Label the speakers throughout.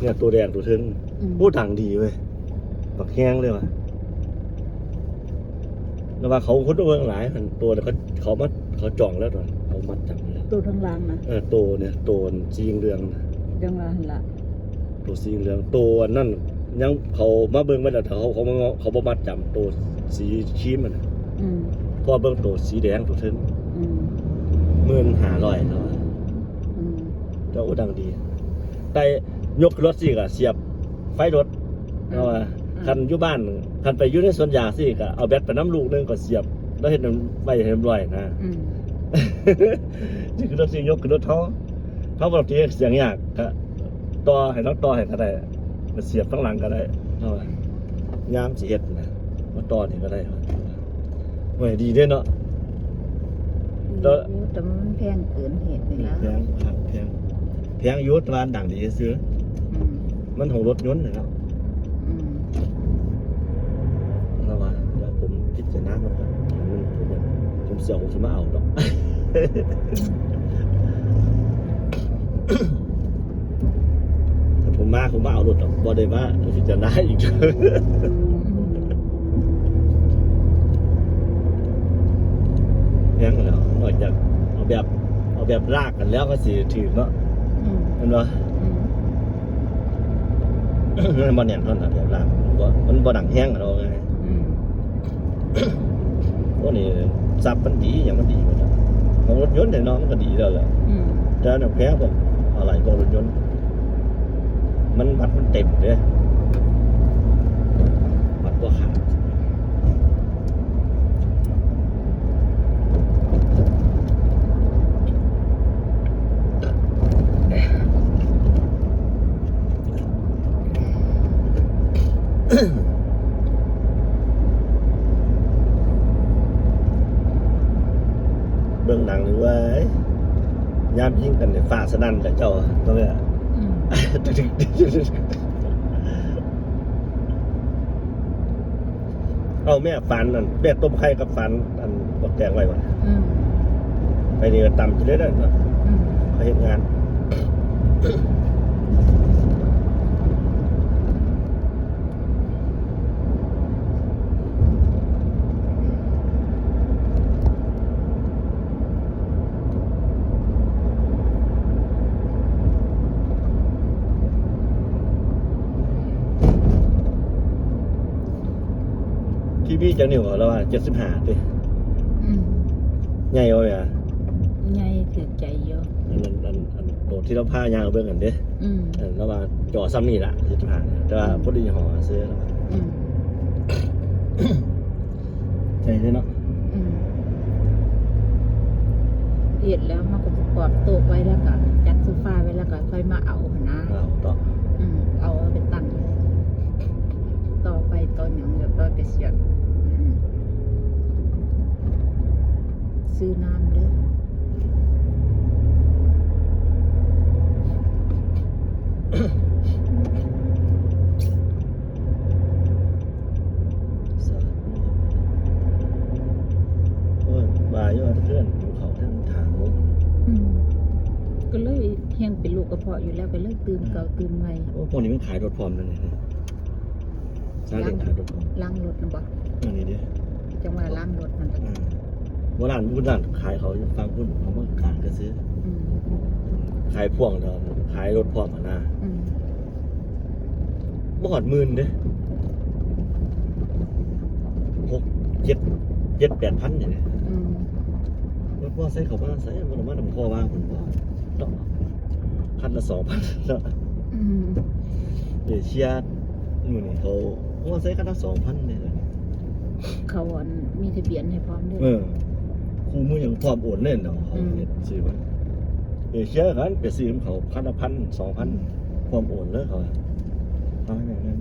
Speaker 1: เนี่ยตัวแดงตัวเทิง
Speaker 2: อืม
Speaker 1: พูดดังดีเว้ยบักแห้งเลยว่ะแล้วว่าเขาคนเมืองหลายหันตัวเนี่ยเขาเขามาเขาจองแล้วตอนเขามัดจับแล้ว
Speaker 2: ตัวทางล่างนะ
Speaker 1: เออตัวเนี่ยตัวสีเหลืองๆนะ
Speaker 2: จังว่าหั่นละ
Speaker 1: ตัวสีเหลืองตัวนั่นยังเขามาเบิ่งมาแล้วเขาเขามาเขาบ่มัดจำตัวสีครีมมันน่ะ
Speaker 2: อืม
Speaker 1: เพอเบิ่งตัวสีแดงตัวเทิง
Speaker 2: อืม
Speaker 1: หมื่นห้าร้อยเนาะ
Speaker 2: อืม
Speaker 1: เจ้าอุดังดี แต่ ยกรถสิก็เสียบไฟรถเอาว่าคันอยู่บ้านคันไปอยู่ในสวนยางสิก็เอาแบตไปน้ำลูกหนึงก็เสียบแล้วเฮ็ดน้ำไว้ให้เรียบร้อยนะ
Speaker 2: อืม
Speaker 1: นี่คือรถสิยกคือรถท้อเขาบอกที่เสียงยากก็ต่อให้เราต่อให้ก็ได้มาเสียบข้างหลังก็ได้เอาว่ายามสิเฮ็ดนะมาต่อนี่ก็ได้เว้ยดีเด้เนาะ แล้ว
Speaker 2: แต่มันแพงเกินเหตุนี่ละ
Speaker 1: แพงครับแพงแพงอยุทธวานดังดีซื้อ
Speaker 2: อื ม
Speaker 1: มันของรถยนต์นะครับ
Speaker 2: อืม
Speaker 1: ระว่าแล้วผมพิจารณามันก่อนมันผมแบบผมเสียวผมจะมาเอาหรอก ถ้าผมมาผมมาเอารถหรอกบ่ได้มาพิจารณาอีกแพงกันแล้วนอกจากเอาแบบเอาแบบลากกันแล้วก็สิถือเนาะ
Speaker 2: อืม
Speaker 1: เห็นบ่
Speaker 2: อื มั
Speaker 1: นบ่แน่นเท่านั้นแบบลากมันบ่มันบ่ดังแห้งอะเราไง
Speaker 2: อืม
Speaker 1: พวกนี้ซับมันดีอย่างมันดีกว่านะของรถยนต์เนี่ยเนาะมันก็ดีแล้วแหละ
Speaker 2: อืม
Speaker 1: แต่เนี่ยแพ้พวกอะไรพวกรถยนต์ มันบัตรมันเต็มเลยบัตรก็ขาด เบื้องหนังหรือว่ายามยิงกันเนี่ยฝ่าสนั่นแต่เจ้าตัวเนี่ย
Speaker 2: อืม
Speaker 1: เอาแม่ฟันนั่นแม่ต้มไข่กับฟัน อันบักแตงไว้วะ
Speaker 2: อืม
Speaker 1: ไปนี่ก็ตำจะได้แล้วเนาะ
Speaker 2: อืม
Speaker 1: เขาเห็นงาน จังนิ่วแล้วว่าเจ็ดสิบห้าติ
Speaker 2: อืม
Speaker 1: ใหญ่เอาอะ
Speaker 2: ใหญ่ถือใจเยอะ
Speaker 1: อันนั้นอันอันโดดที่เราพายางเอาเบิ่งกันเด้
Speaker 2: อืม
Speaker 1: เออแล้วว่าจอซ้ำนี่ละเจ็ดสิบห้าแต่ว่าพอดีห่อซื้อแล้ว
Speaker 2: อืม
Speaker 1: ใช่เนาะ
Speaker 2: อืมเห็ดแล้วมันก็ประกอบโต๊ะไว้แล้วก็จัดโซฟาไว้แล้วก็ค่อยมาเอาหั่นนะ
Speaker 1: เอาต่อ
Speaker 2: อืมเอาไปตั้งเลยต่อไปตอนอย่างเรียบร้อยไปเสียบอืม ซื้อน้ำเด้อ
Speaker 1: โอ้ยบ่ายอยู่ว่าเพื่อนดูเขาทั้งทางมุก
Speaker 2: อืมก็เลยเฮียงเป็นลูกกระเพาะอยู่แล้วก็เลยตื่นเก่าตื่นใหม่
Speaker 1: โอ้พวกนี้มันขายรถพร้อมนั่นนี่ซาเล้งขายรถพร้อม
Speaker 2: ล้างรถนะบ่
Speaker 1: อันนี้ดิ
Speaker 2: จังว่าล้างรถมันก็
Speaker 1: อืม โบราณพุ่นร้านขายเขาอยู่ฟังพุ่นเขามาขายก็ซื้อ
Speaker 2: อืม
Speaker 1: ขายพ่วงเนาะขายรถพร้อมอะนะ
Speaker 2: อืม
Speaker 1: บ่หอดหมื่นเด้หกเจ็ดเจ็ดแปดพันเนี่ย
Speaker 2: อืม
Speaker 1: รถพ่อใส่เขามาใส่มันออกมาทำพ่อว่างคนพ่อต้องคันละสองพันเนาะ
Speaker 2: อืม
Speaker 1: เดี๋ยวเชียร์มือนี่เขาพ่อใส่คันละสองพันเนี่ย
Speaker 2: เขาอ่อนมีทะเบียนให้พร้อมด้วย
Speaker 1: เออ ครูมือยังพร้อมโอนเล่นเนาะเขาเฮ็ดซื้อมันเดี๋ยวเชียร์กันไปซื้อของเขาคันละพันสองพันพร้อมโอนเลยเขาเอาอย่างนั้น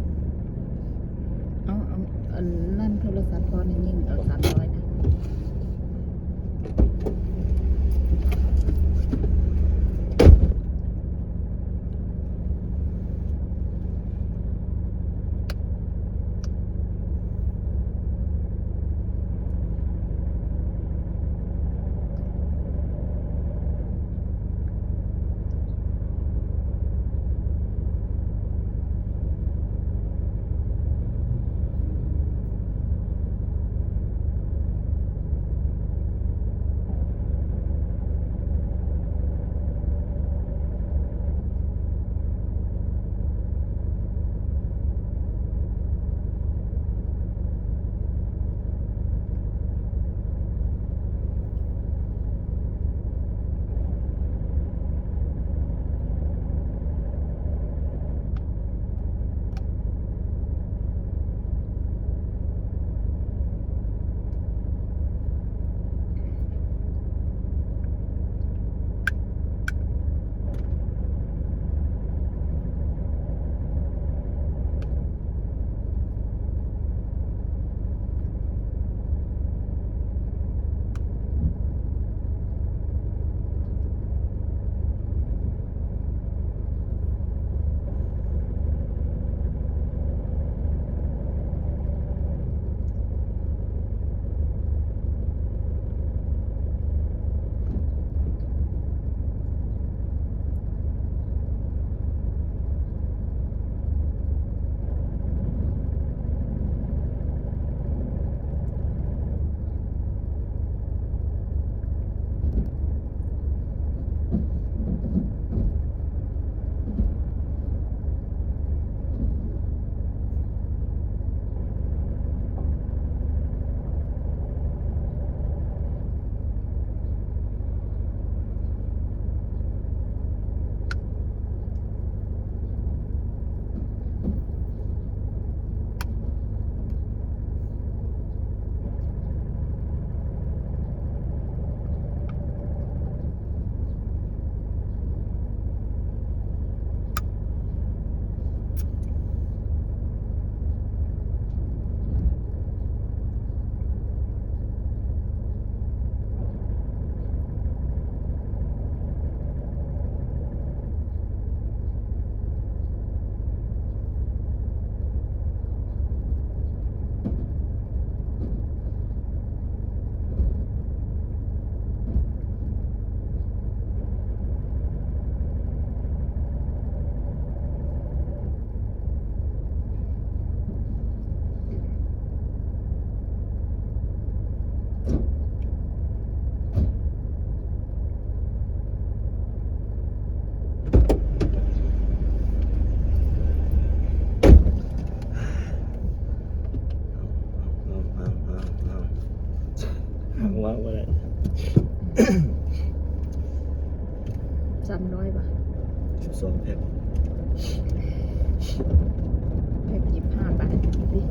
Speaker 1: แพ็ค
Speaker 2: ยี่ห้าบาทดิ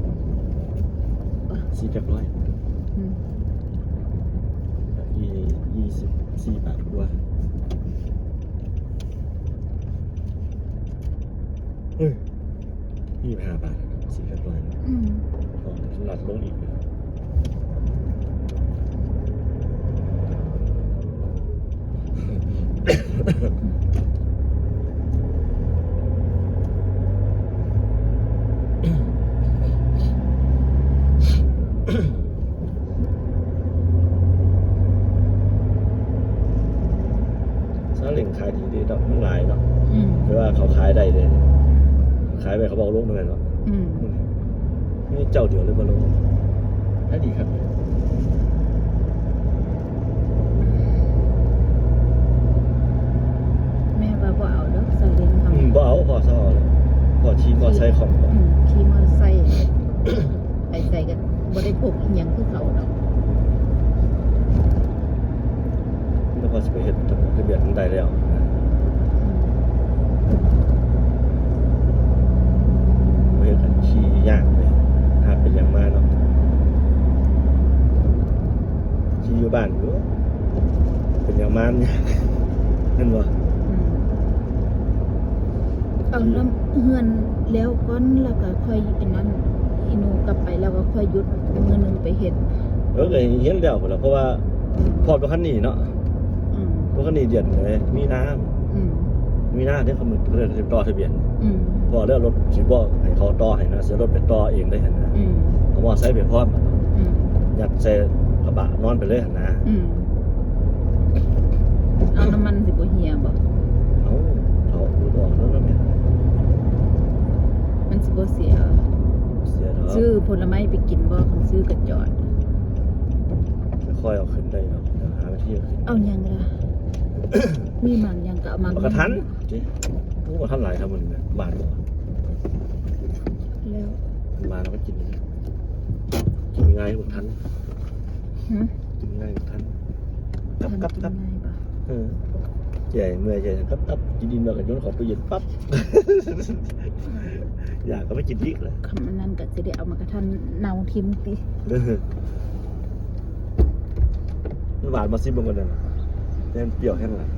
Speaker 1: สี่แพ็คร้อย
Speaker 2: อืม
Speaker 1: ยี่ยี่สิบสี่บาทกว่าเฮ้ยยี่สิบห้าบาทสี่แพ็คร้อย
Speaker 2: อืม
Speaker 1: ของหลัดลงอีกนะซาเล้งขายดีดีเนาะมันหลายเนาะ
Speaker 2: อืม
Speaker 1: ไม่ว่าเขาขายได้เลย ขายไปเขาบอกลงเท่าไหร่เนาะ
Speaker 2: อืม
Speaker 1: นี่เจ้าเดียวเลยมาลงขายดีครับ
Speaker 2: แม่ว่าบ่เอาดอกซาเล้ง
Speaker 1: อืม
Speaker 2: ทำ
Speaker 1: บ่เอาพอซะเอาเลยพอ ขี่มอไซค์ของบ่
Speaker 2: อืมขี่มอเตอร์ไซค์ไปใส่กันบ่ได้พกอีหยังคือเขาดอก
Speaker 1: แล้วพอสิไปเฮ็ดทะเบียนได้แล้วนะบ่เฮ็ดกันขี่ยากเลยถ้าเป็นอย่างมาเนาะขี่อยู่บ้านอยู่เป็นอย่างมานยากนั่นบ่
Speaker 2: อืม เอาน้ำเฮือนแล้วก้อนแล้วก็ค่อยอันนั้นอีหนูกลับไปแล้วก็ค่อยหยุดมื้อหนึงไปเฮ็ด
Speaker 1: เออก็เฮ็ดแล้วพุ่นล่ะเพราะว่าพอตัวคันนี้เนาะ
Speaker 2: อืม
Speaker 1: ตัวคันนี้เดือนเลยมีน้ำ
Speaker 2: อืม
Speaker 1: มีน้ำที่เขามึงเรื่องสิต่อทะเบียน
Speaker 2: อืม
Speaker 1: พอเรื่องรถสิบ่ให้เขาต่อให้นะเสียรถไปต่อเองได้หั่นนะ
Speaker 2: อืม
Speaker 1: เอามอไซค์ไปพร้อม
Speaker 2: อืม
Speaker 1: ยัดใส่กระบะนอนไปเลยหั่นนะ
Speaker 2: อืมเอาน้ำมันสิบ่เหี่ยบ่
Speaker 1: เอาเขาดูดออกแล้วนะแม่
Speaker 2: มันสิบ่เสีย
Speaker 1: เสียเนาะ
Speaker 2: ซื้อผลไม้ไปกินบ่คันซื้อกระจอด
Speaker 1: ค่อยเอาขึ้นได้เนาะเดี๋ยวหาวิธีเอาขึ้น
Speaker 2: เอาหยังล่ะ มีหมังหยังก็เอามา
Speaker 1: บักกระทันจิผู้กระทันหลายครับมันเนี่ยบาทบ่
Speaker 2: แล้ว
Speaker 1: มาแล้วก็กินเลยกินง่ายกว่าทัน
Speaker 2: ฮะ
Speaker 1: กินง่ายกว่าทันกับ
Speaker 2: ทำ
Speaker 1: กับ
Speaker 2: กิน
Speaker 1: กับ
Speaker 2: ง่ายบ่
Speaker 1: เออใหญ่เมื่อยใหญ่กับกับกินดินแล้วก็โยนเขอตู้เย็นปั๊บ อยากก็ไม่กินพริกเลย
Speaker 2: คำอันนั้นก็สิได้เอามากระทันเนาทิมติ
Speaker 1: เออมันหวานมาซิบลงกันเลยนะแต่มันเปรี้ยวแห้งละ
Speaker 2: เ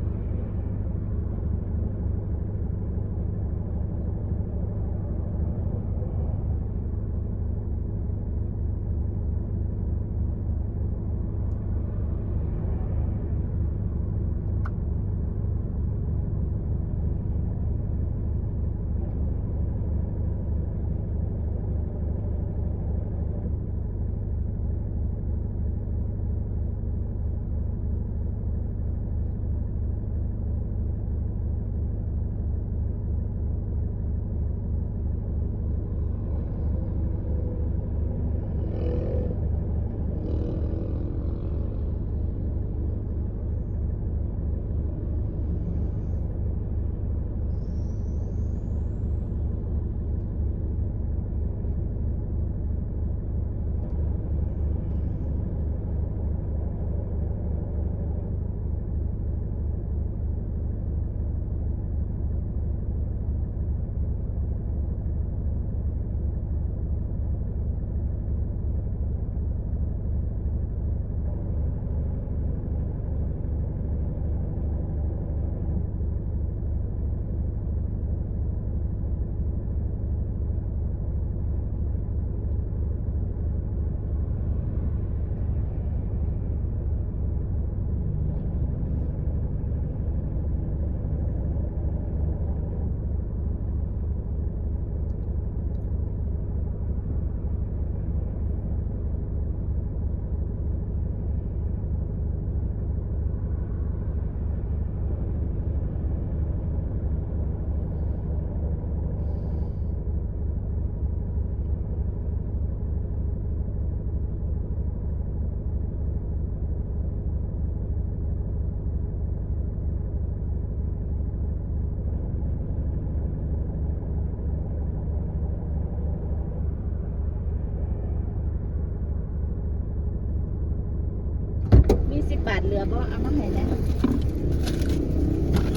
Speaker 2: อบ่เอามาให้แหน่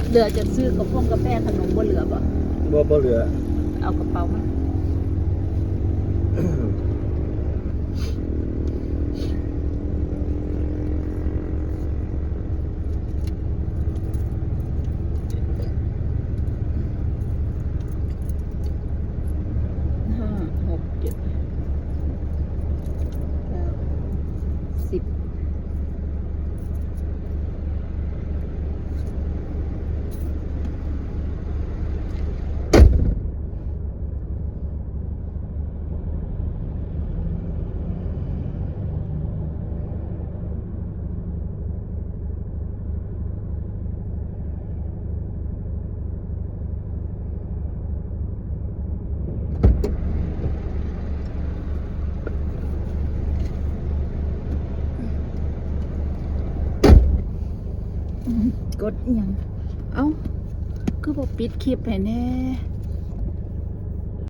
Speaker 2: เหลือจะซื้อกระพงกาแฟขนมบ่เหลือบ่
Speaker 1: บ่บ่เหลือ
Speaker 2: เอากระเป๋ามาห้าหกเจ็ดเก้าสิบ กด อย่างเอ้า คือบอกปิดคลิปให้แน่